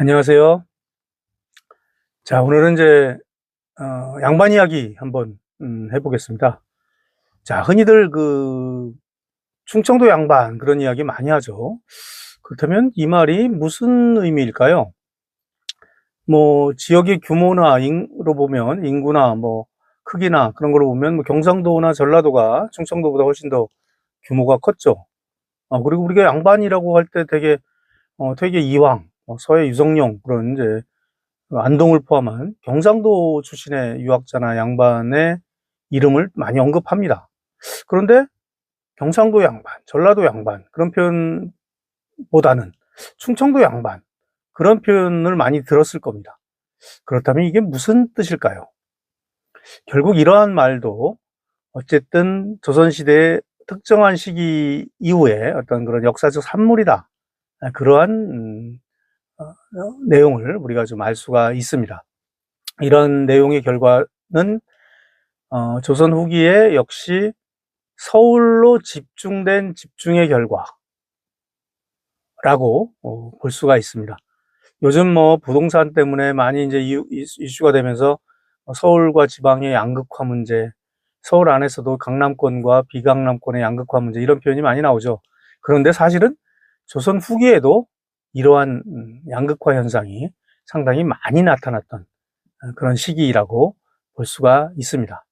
안녕하세요. 자, 오늘은 이제, 어, 양반 이야기 한번, 음, 해보겠습니다. 자, 흔히들 그, 충청도 양반 그런 이야기 많이 하죠. 그렇다면 이 말이 무슨 의미일까요? 뭐, 지역의 규모나 인으로 보면, 인구나 뭐, 크기나 그런 걸로 보면, 뭐 경상도나 전라도가 충청도보다 훨씬 더 규모가 컸죠. 어, 그리고 우리가 양반이라고 할 때 되게, 어, 되게 어, 서해 유성룡 그런 이제 안동을 포함한 경상도 출신의 유학자나 양반의 이름을 많이 언급합니다. 그런데 경상도 양반, 전라도 양반 그런 표현보다는 충청도 양반 그런 표현을 많이 들었을 겁니다. 그렇다면 이게 무슨 뜻일까요? 결국 이러한 말도 어쨌든 조선시대의 특정한 시기 이후에 어떤 그런 역사적 산물이다. 그러한 음, 어, 내용을 우리가 좀 알 수가 있습니다. 이런 내용의 결과는 어, 조선 후기에 역시 서울로 집중된 집중의 결과라고 어, 볼 수가 있습니다. 요즘 뭐 부동산 때문에 많이 이제 이슈가 되면서 서울과 지방의 양극화 문제, 서울 안에서도 강남권과 비강남권의 양극화 문제 이런 표현이 많이 나오죠. 그런데 사실은 조선 후기에도 이러한 음, 양극화 현상이 상당히 많이 나타났던 어, 그런 시기라고 볼 수가 있습니다.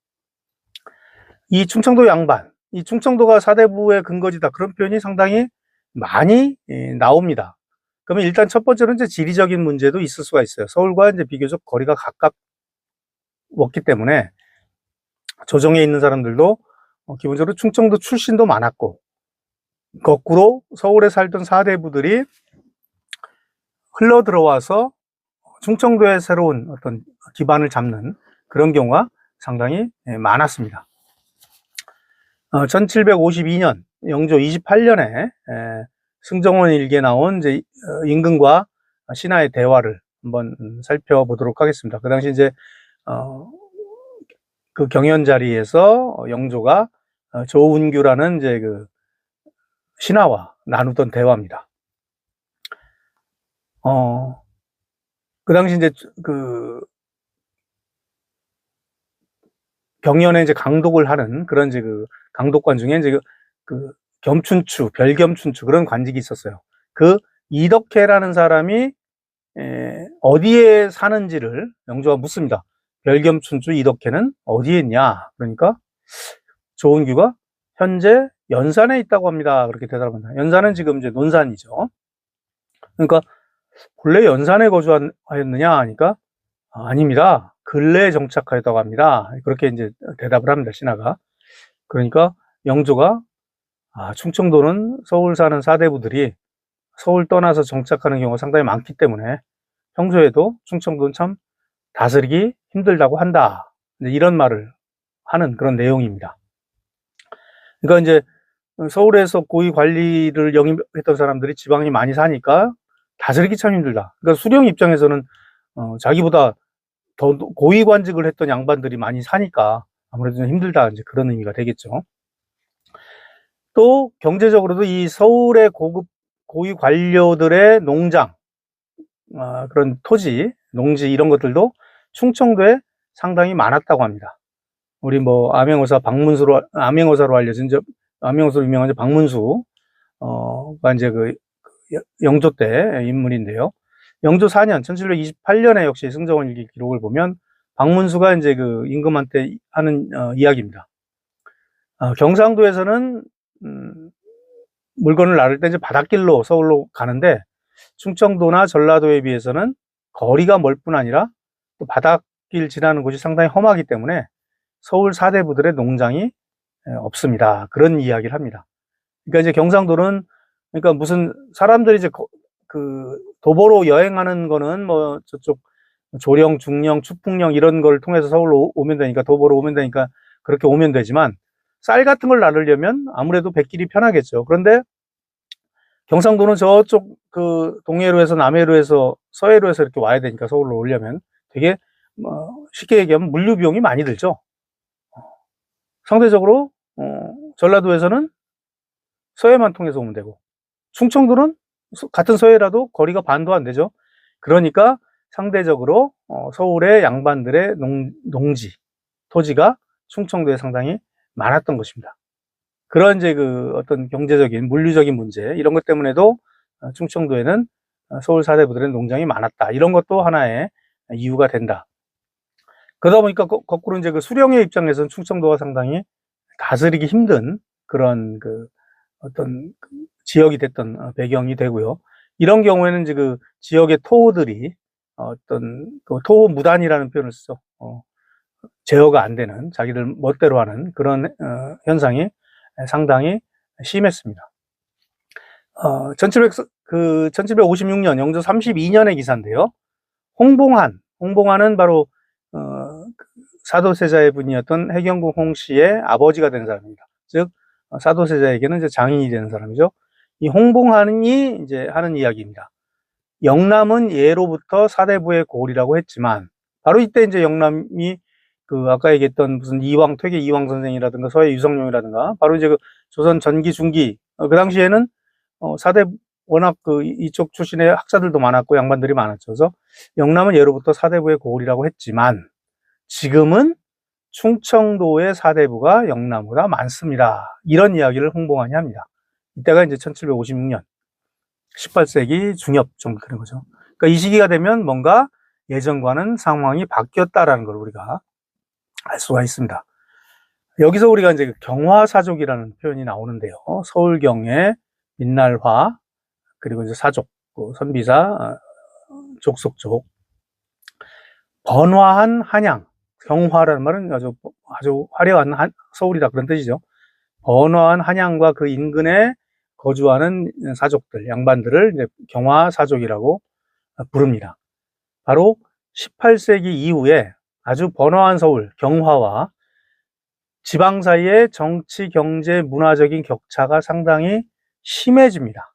이 충청도 양반, 이 충청도가 사대부의 근거지다 그런 표현이 상당히 많이 예, 나옵니다. 그러면 일단 첫 번째로 이제 지리적인 문제도 있을 수가 있어요. 서울과 이제 비교적 거리가 가깝웠기 때문에 조정에 있는 사람들도 어, 기본적으로 충청도 출신도 많았고 거꾸로 서울에 살던 사대부들이 흘러 들어와서 충청도의 새로운 어떤 기반을 잡는 그런 경우가 상당히 예, 많았습니다. 1752년 영조 28년에 승정원 일기에 나온 이제 어, 임금과 신하의 대화를 한번 살펴보도록 하겠습니다. 그 당시 이제 어, 그 경연 자리에서 영조가 어, 조운규라는 이제 그 신하와 나누던 대화입니다. 어, 그 당시 이제 그 경연에 이제 강독을 하는 그런 이제 그 강독관 중에 이제 그, 그 겸춘추, 별겸춘추 그런 관직이 있었어요. 그 이덕회라는 사람이 에, 어디에 사는지를 영조가 묻습니다. 별겸춘추 이덕회는 어디에 있냐? 그러니까 조은규가 현재 연산에 있다고 합니다. 그렇게 대답합니다. 연산은 지금 이제 논산이죠. 그러니까 본래 연산에 거주하였느냐 하니까 아, 닙니다 근래에 정착하였다고 합니다. 그렇게 이제 대답을 합니다. 신하가. 그러니까 영조가 아, 충청도는 서울 사는 사대부들이 서울 떠나서 정착하는 경우가 상당히 많기 때문에 평소에도 충청도는 참 다스리기 힘들다고 한다. 이런 말을 하는 그런 내용입니다. 그러니까 이제 서울에서 고위 관리를 영입했던 사람들이 지방에 많이 사니까 다스리기 참 힘들다. 그러니까 수령 입장에서는 어, 자기보다 더 고위 관직을 했던 양반들이 많이 사니까 아무래도 좀 힘들다 이제 그런 의미가 되겠죠. 또 경제적으로도 이 서울의 고급 고위 관료들의 농장 어, 그런 토지, 농지 이런 것들도 충청도에 상당히 많았다고 합니다. 우리 뭐 암행어사 박문수로 암행어사로 알려진 저 암행어사로 유명한 박문수 어가 이제 그 영조 때 인물인데요. 영조 4년 1728년에 역시 승정원 일기 기록을 보면 박문수가 이제 그 임금한테 하는 어, 이야기입니다. 어, 경상도에서는 음, 물건을 나를 때 이제 바닷길로 서울로 가는데 충청도나 전라도에 비해서는 거리가 멀 뿐 아니라 또 바닷길 지나는 곳이 상당히 험하기 때문에 서울 사대부들의 농장이 없습니다. 그런 이야기를 합니다. 그러니까 이제 경상도는 그러니까 무슨 사람들이 이제 그 도보로 여행하는 거는 뭐 저쪽 조령, 중령, 추풍령 이런 걸 통해서 서울로 오면 되니까 도보로 오면 되니까 그렇게 오면 되지만 쌀 같은 걸 나르려면 아무래도 백길이 편하겠죠. 그런데 경상도는 저쪽 그 동해로에서 남해로에서 서해로에서 이렇게 와야 되니까 서울로 오려면 되게 뭐 쉽게 얘기하면 물류 비용이 많이 들죠. 상대적으로 어, 전라도에서는 서해만 통해서 오면 되고 충청도는 같은 서해라도 거리가 반도 안 되죠. 그러니까 상대적으로 어, 서울의 양반들의 농, 농지, 토지가 충청도에 상당히 많았던 것입니다. 그런 이제 그 어떤 경제적인 물리적인 문제 이런 것 때문에도 어, 충청도에는 어, 서울 사대부들의 농장이 많았다. 이런 것도 하나의 이유가 된다. 그러다 보니까 거, 거꾸로 이제 그 수령의 입장에서는 충청도가 상당히 다스리기 힘든 그런 그 어떤 그 지역이 됐던 어, 배경이 되고요. 이런 경우에는 이제 그 지역의 토들이 어떤 그토 무단이라는 표현을 쓰죠. 어, 제어가 안 되는 자기들 멋대로 하는 그런 어, 현상이 상당히 심했습니다. 어, 1700, 그 1756년 영조 32년의 기사인데요. 홍봉한, 홍봉한은 바로 어, 그 사도세자의 분이었던 해경궁 홍씨의 아버지가 된 사람입니다. 즉 어, 사도세자에게는 이제 장인이 되는 사람이죠. 이 홍봉한이 이제 하는 이야기입니다. 영남은 예로부터 사대부의 고을이라고 했지만 바로 이때 이제 영남이 그 아까 얘기했던 무슨 이왕 퇴계 이왕 선생이라든가 서해 유성룡이라든가 바로 이제 그 조선 전기 중기 어, 그 당시에는 어, 사대 워낙 그 이쪽 출신의 학자들도 많았고 양반들이 많았죠. 그래서 영남은 예로부터 사대부의 고을이라고 했지만 지금은 충청도의 사대부가 영남보다 많습니다. 이런 이야기를 홍봉환이 합니다. 이때가 이제 1756년 18세기 중엽 정도 그런 거죠. 그러니까 이 시기가 되면 뭔가 예전과는 상황이 바뀌었다라는 걸 우리가 알 수가 있습니다. 여기서 우리가 이제 그 경화사족이라는 표현이 나오는데요. 서울경의 민날화, 그리고 이제 사족, 그 선비사, 어, 족속족, 번화한 한양, 경화라는 말은 아주, 아주 화려한 한, 서울이다 그런 뜻이죠. 번화한 한양과 그 인근에 거주하는 사족들, 양반들을 이제 경화 사족이라고 부릅니다. 바로 18세기 이후에 아주 번화한 서울, 경화와 지방 사이의 정치, 경제, 문화적인 격차가 상당히 심해집니다.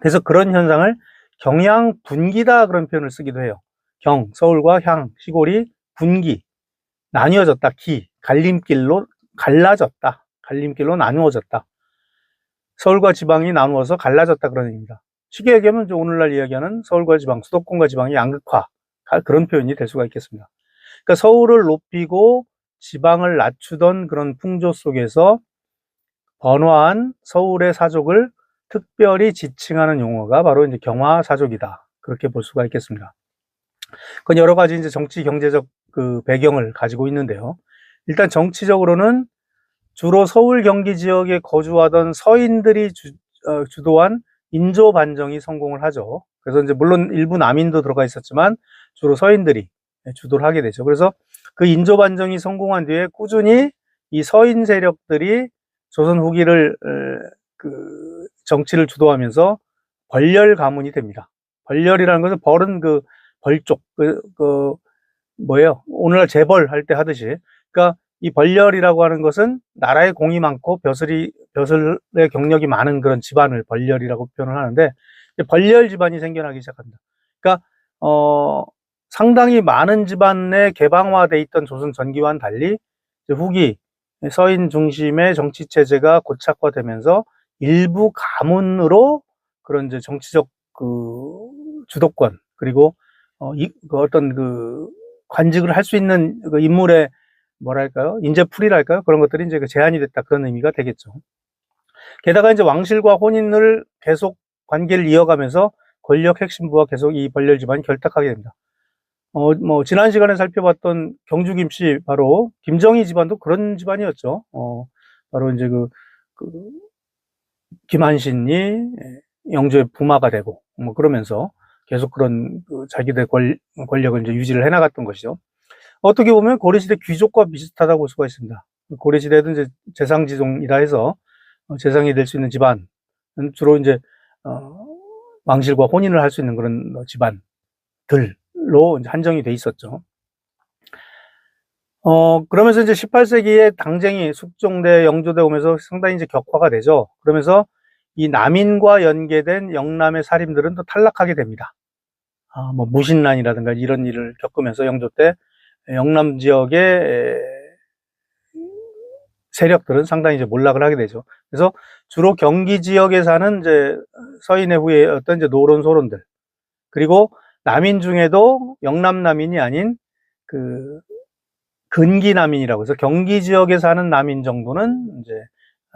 그래서 그런 현상을 경양 분기다 그런 표현을 쓰기도 해요. 경, 서울과 향, 시골이 분기, 나뉘어졌다, 기, 갈림길로 갈라졌다, 갈림길로 나누어졌다. 서울과 지방이 나누어서 갈라졌다 그런 의미입니다. 쉽게 얘기하면 오늘날 이야기하는 서울과 지방, 수도권과 지방의 양극화 그런 표현이 될 수가 있겠습니다. 그러니까 서울을 높이고 지방을 낮추던 그런 풍조 속에서 번화한 서울의 사족을 특별히 지칭하는 용어가 바로 이제 경화사족이다. 그렇게 볼 수가 있겠습니다. 그건 여러 가지 이제 정치 경제적 그 배경을 가지고 있는데요. 일단 정치적으로는 주로 서울 경기 지역에 거주하던 서인들이 주, 어, 주도한 인조 반정이 성공을 하죠. 그래서 이제 물론 일부 남인도 들어가 있었지만 주로 서인들이 주도를 하게 되죠. 그래서 그 인조 반정이 성공한 뒤에 꾸준히 이 서인 세력들이 조선 후기를 그 정치를 주도하면서 벌열 가문이 됩니다. 벌열이라는 것은 벌은 그 벌쪽 그, 그 뭐예요? 오늘날 재벌 할 때 하듯이 그러니까 이 벌열이라고 하는 것은 나라에 공이 많고 벼슬이 벼슬의 경력이 많은 그런 집안을 벌열이라고 표현을 하는데 벌열 집안이 생겨나기 시작합니다. 그러니까 어 상당히 많은 집안에 개방화돼 있던 조선 전기와는 달리 후기 서인 중심의 정치 체제가 고착화되면서 일부 가문으로 그런 이제 정치적 그 주도권 그리고 어, 이, 그 어떤 그 관직을 할 수 있는 그 인물의 뭐랄까요 인재풀이랄까요 그런 것들이 이제 그 제한이 됐다 그런 의미가 되겠죠. 게다가 이제 왕실과 혼인을 계속 관계를 이어가면서 권력 핵심부와 계속 이 벌렬 집안이 결탁하게 됩니다. 어, 뭐, 지난 시간에 살펴봤던 경주 김씨, 바로, 김정희 집안도 그런 집안이었죠. 어, 바로 이제 그, 그, 김한신이 영조의 부마가 되고, 뭐, 그러면서 계속 그런 그 자기들 권, 권력을 이제 유지를 해나갔던 것이죠. 어떻게 보면 고려시대 귀족과 비슷하다고 볼 수가 있습니다. 고려시대도 이제 재상지종이라 해서 어, 재상이 될 수 있는 집안은 주로 이제, 어, 왕실과 혼인을 할 수 있는 그런 집안들, 로 한정이 돼 있었죠. 어, 그러면서 이제 18세기에 당쟁이 숙종대, 영조대 오면서 상당히 이제 격화가 되죠. 그러면서 이 남인과 연계된 영남의 살인들은 또 탈락하게 됩니다. 아, 뭐 무신난이라든가 이런 일을 겪으면서 영조 때 영남 지역의 세력들은 상당히 이제 몰락을 하게 되죠. 그래서 주로 경기 지역에 사는 이제 서인의 후에 어떤 이제 노론 소론들 그리고 남인 중에도 영남 남인이 아닌 그 근기 남인이라고 해서 경기 지역에 사는 남인 정도는 이제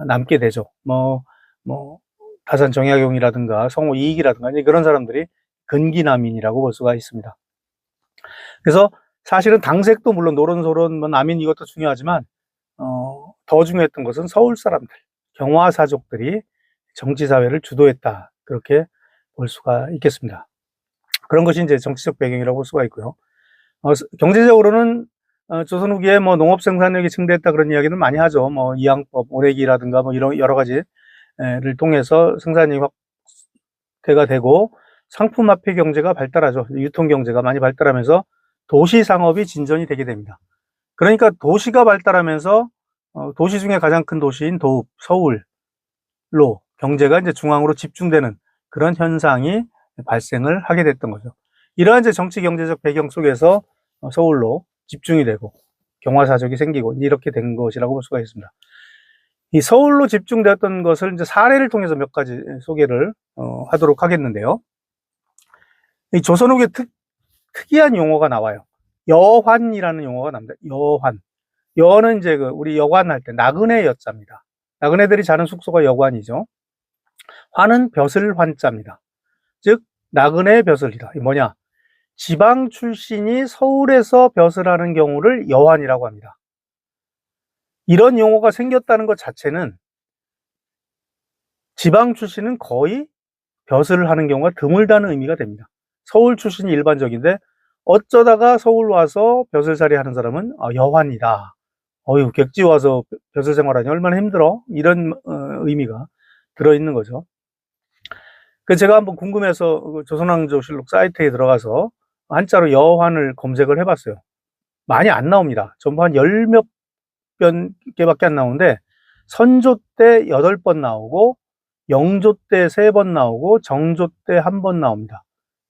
남게 되죠. 뭐, 뭐, 다산 정약용이라든가 성호 이익이라든가 그런 사람들이 근기 남인이라고 볼 수가 있습니다. 그래서 사실은 당색도 물론 노론소론 뭐 남인 이것도 중요하지만 어, 더 중요했던 것은 서울 사람들, 경화사족들이 정치사회를 주도했다. 그렇게 볼 수가 있겠습니다. 그런 것이 이제 정치적 배경이라고 볼 수가 있고요. 어, 경제적으로는 어, 조선 후기에 뭐 농업 생산력이 증대했다 그런 이야기는 많이 하죠. 뭐 이양법, 오래기라든가 뭐 이런 여러 가지를 통해서 생산이 확대가 되고 상품 화폐 경제가 발달하죠. 유통 경제가 많이 발달하면서 도시 상업이 진전이 되게 됩니다. 그러니까 도시가 발달하면서 어, 도시 중에 가장 큰 도시인 도읍, 서울로 경제가 이제 중앙으로 집중되는 그런 현상이 발생을 하게 됐던 거죠. 이러한 이제 정치 경제적 배경 속에서 어, 서울로 집중이 되고 경화사적이 생기고 이렇게 된 것이라고 볼 수가 있습니다. 이 서울로 집중되었던 것을 이제 사례를 통해서 몇 가지 소개를 어, 하도록 하겠는데요. 이 조선 후기 특, 특이한 용어가 나와요. 여환이라는 용어가 납니다. 여환. 여는 이제 그 우리 여관 할 때 나그네 여자입니다. 나그네들이 자는 숙소가 여관이죠. 환은 벼슬 환자입니다. 즉 나그네 벼슬이다. 이 뭐냐? 지방 출신이 서울에서 벼슬 하는 경우를 여환이라고 합니다. 이런 용어가 생겼다는 것 자체는 지방 출신은 거의 벼슬을 하는 경우가 드물다는 의미가 됩니다. 서울 출신이 일반적인데 어쩌다가 서울 와서 벼슬살이 하는 사람은 아, 여환이다. 어휴, 객지 와서 벼슬 생활하니 얼마나 힘들어? 이런 어, 의미가 들어있는 거죠. 그 제가 한번 궁금해서 그 조선왕조실록 사이트에 들어가서 한자로 여환을 검색을 해봤어요. 많이 안 나옵니다. 전부 한 열 몇 개밖에 안 나오는데 선조 때 여덟 번 나오고 영조 때 세 번 나오고 정조 때 한 번 나옵니다.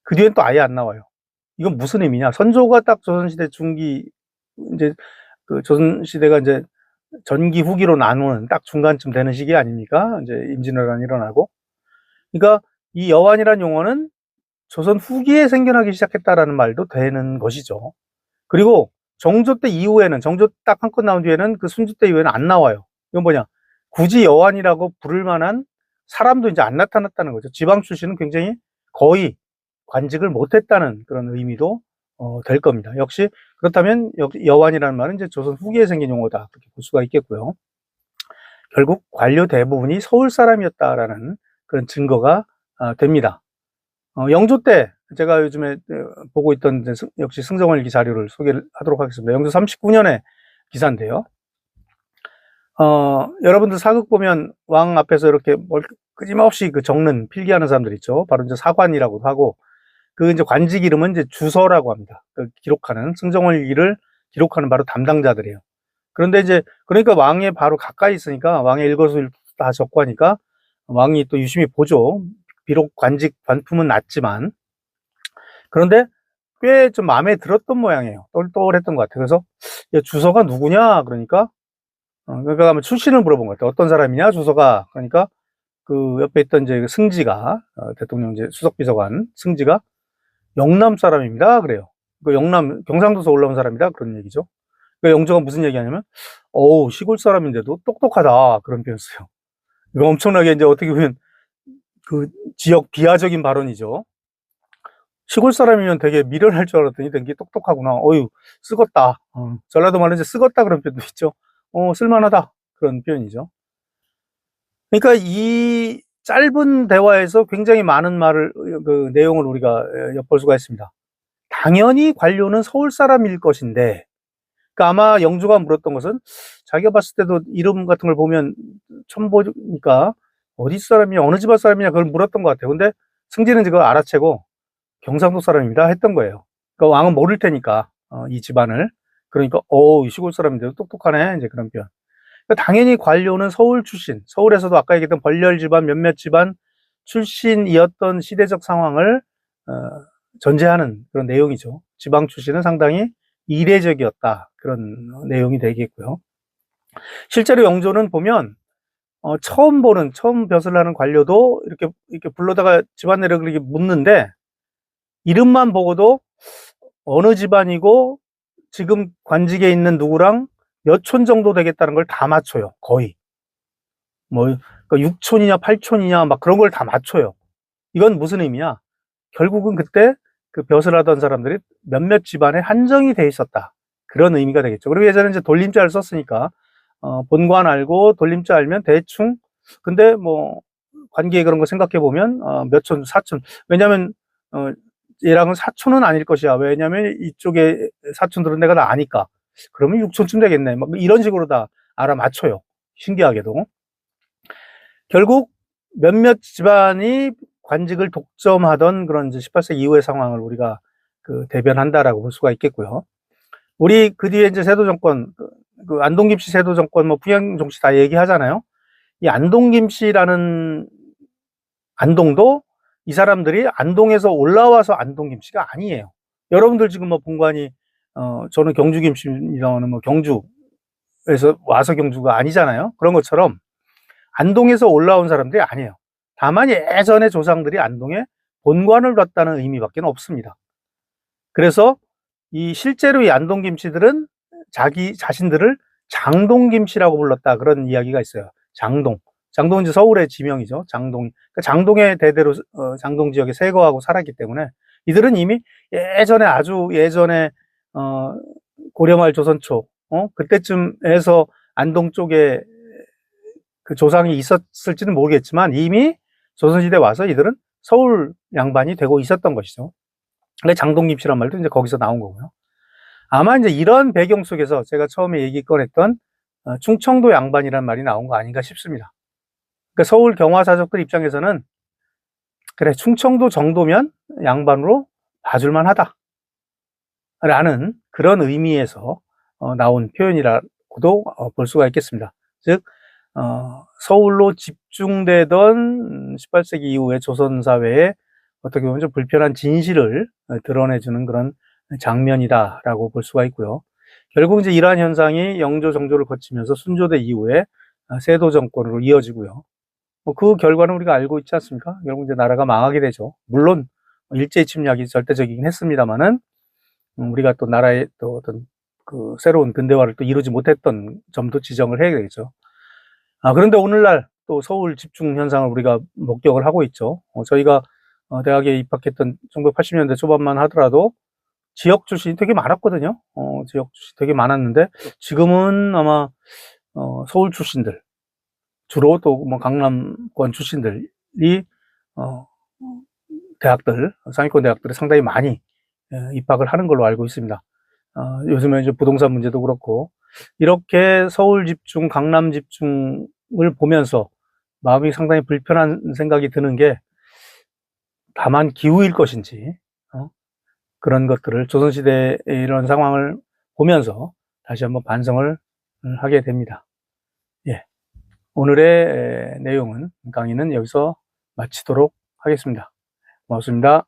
그 뒤엔 또 아예 안 나와요. 이건 무슨 의미냐? 선조가 딱 조선시대 중기 이제 그 조선시대가 이제 전기 후기로 나누는 딱 중간쯤 되는 시기 아닙니까? 이제 임진왜란이 일어나고. 그러니까 이 여환이라는 용어는 조선 후기에 생겨나기 시작했다라는 말도 되는 것이죠. 그리고 정조 때 이후에는 정조 딱한건 나온 뒤에는 그 순조 때 이후에는 안 나와요. 이건 뭐냐? 굳이 여환이라고 부를 만한 사람도 이제 안 나타났다는 거죠. 지방 출신은 굉장히 거의 관직을 못했다는 그런 의미도 어, 될 겁니다. 역시 그렇다면 여환이라는 말은 이제 조선 후기에 생긴 용어다 그렇게 볼 수가 있겠고요. 결국 관료 대부분이 서울 사람이었다라는 그런 증거가 어, 됩니다. 어, 영조 때 제가 요즘에 어, 보고 있던 역시 승정원 일기 자료를 소개를 하도록 하겠습니다. 영조 39년의 기사인데요. 어, 여러분들 사극 보면 왕 앞에서 이렇게 뭘 끊임없이 그 적는 필기하는 사람들 있죠. 바로 이제 사관이라고도 하고 그 이제 관직 이름은 이제 주서라고 합니다. 그 기록하는 승정원일기를 기록하는 바로 담당자들이에요. 그런데 이제 그러니까 왕에 바로 가까이 있으니까 왕의 일거수일 다 적고 하니까 왕이 또 유심히 보죠. 비록 관직 관품은 낮지만 그런데 꽤 좀 마음에 들었던 모양이에요. 똘똘했던 것 같아요. 그래서 주서가 누구냐 그러니까 어, 그러니까 한번 출신을 물어본 것 같아요. 어떤 사람이냐 주서가 그러니까 그 옆에 있던 이제 승지가 어, 대통령 이제 수석비서관 승지가 영남 사람입니다. 그래요. 그 영남 경상도에서 올라온 사람이다 그런 얘기죠. 그 영조가 무슨 얘기하냐면, 어우 시골 사람인데도 똑똑하다 그런 표현 써요. 이거 엄청나게 이제 어떻게 보면 그 지역 비하적인 발언이죠. 시골 사람이면 되게 미련할 줄 알았더니 되게 똑똑하구나. 어유 쓰겄다. 어, 전라도 말로 이제 쓰겄다 그런 표현도 있죠. 어 쓸만하다 그런 표현이죠. 그러니까 이 짧은 대화에서 굉장히 많은 말을 그 내용을 우리가 엿볼 수가 있습니다. 당연히 관료는 서울 사람일 것인데, 그러니까 아마 영주가 물었던 것은 자기가 봤을 때도 이름 같은 걸 보면 처음 보니까 어디 사람이냐, 어느 집안 사람이냐 그걸 물었던 것 같아요. 근데 승진은 지금 알아채고 경상도 사람입니다 했던 거예요. 그러니까 왕은 모를 테니까 어, 이 집안을 그러니까 어 시골 사람인데도 똑똑하네 이제 그런 표현. 그러니까 당연히 관료는 서울 출신, 서울에서도 아까 얘기했던 벌렬 집안, 몇몇 집안 출신이었던 시대적 상황을 어, 전제하는 그런 내용이죠. 지방 출신은 상당히 이례적이었다. 그런 내용이 되겠고요. 실제로 영조는 보면 어, 처음 보는, 처음 벼슬 하는 관료도 이렇게, 이렇게 불러다가 집안 내력을 이렇게 묻는데 이름만 보고도 어느 집안이고 지금 관직에 있는 누구랑 몇 촌 정도 되겠다는 걸 다 맞춰요. 거의. 뭐, 그러니까 6촌이냐, 8촌이냐, 막 그런 걸 다 맞춰요. 이건 무슨 의미야? 결국은 그때 그 벼슬 하던 사람들이 몇몇 집안에 한정이 돼 있었다. 그런 의미가 되겠죠. 그리고 예전에 이제 돌림자를 썼으니까, 어, 본관 알고 돌림자 알면 대충, 근데 뭐, 관계 그런 거 생각해 보면, 어, 몇 촌, 사촌. 왜냐면, 어, 얘랑은 사촌은 아닐 것이야. 왜냐면 이쪽에 사촌들은 내가 다 아니까. 그러면 6촌쯤 되겠네. 막 이런 식으로 다 알아맞혀요. 신기하게도. 결국 몇몇 집안이 관직을 독점하던 그런 이제 18세기 이후의 상황을 우리가 그 대변한다라고 볼 수가 있겠고요. 우리 그 뒤에 이제 세도 정권, 그- 그 안동김 씨 세도 정권, 뭐 풍양종 씨 다 얘기하잖아요. 이 안동김 씨라는 안동도 이 사람들이 안동에서 올라와서 안동김 씨가 아니에요. 여러분들 지금 뭐 본관이 어 저는 경주 김씨입니다는 뭐 경주에서 와서 경주가 아니잖아요. 그런 것처럼 안동에서 올라온 사람들이 아니에요. 다만 예전에 조상들이 안동에 본관을 뒀다는 의미밖에 없습니다. 그래서 이 실제로 이 안동 김씨들은 자기 자신들을 장동 김씨라고 불렀다 그런 이야기가 있어요. 장동. 장동은 이제 서울의 지명이죠. 장동. 그러니까 장동의 대대로 어, 장동 지역에 세거하고 살았기 때문에 이들은 이미 예전에 아주 예전에 어, 고려말 조선초 어? 그때쯤에서 안동 쪽에 그 조상이 있었을지는 모르겠지만 이미 조선시대 와서 이들은 서울 양반이 되고 있었던 것이죠. 근데 장동김씨란 말도 이제 거기서 나온 거고요. 아마 이제 이런 배경 속에서 제가 처음에 얘기 꺼냈던 어, 충청도 양반이란 말이 나온 거 아닌가 싶습니다. 그러니까 서울 경화사족들 입장에서는 그래 충청도 정도면 양반으로 봐줄만 하다. 라는 그런 의미에서 어, 나온 표현이라고도 어, 볼 수가 있겠습니다. 즉 어, 서울로 집중되던 18세기 이후의 조선 사회에 어떻게 보면 좀 불편한 진실을 어, 드러내주는 그런 장면이다라고 볼 수가 있고요. 결국 이제 이러한 현상이 영조 정조를 거치면서 순조대 이후에 어, 세도 정권으로 이어지고요. 뭐그 결과는 우리가 알고 있지 않습니까? 결국 이제 나라가 망하게 되죠. 물론 일제 침략이 절대적이긴 했습니다만은 음, 우리가 또 나라의 또 어떤 그 새로운 근대화를 또 이루지 못했던 점도 지정을 해야 되겠죠. 아, 그런데 오늘날 또 서울 집중 현상을 우리가 목격을 하고 있죠. 어, 저희가 어, 대학에 입학했던 1980년대 초반만 하더라도 지역 출신이 되게 많았거든요. 어, 지역 출신 되게 많았는데 지금은 아마 어, 서울 출신들 주로 또 뭐 강남권 출신들이 어, 대학들 상위권 대학들이 상당히 많이 예, 입학을 하는 걸로 알고 있습니다. 어, 요즘에 이제 부동산 문제도 그렇고 이렇게 서울 집중, 강남 집중을 보면서 마음이 상당히 불편한 생각이 드는 게 다만 기후일 것인지 어? 그런 것들을 조선시대의 이런 상황을 보면서 다시 한번 반성을 하게 됩니다. 예. 오늘의 에, 내용은 강의는 여기서 마치도록 하겠습니다. 고맙습니다.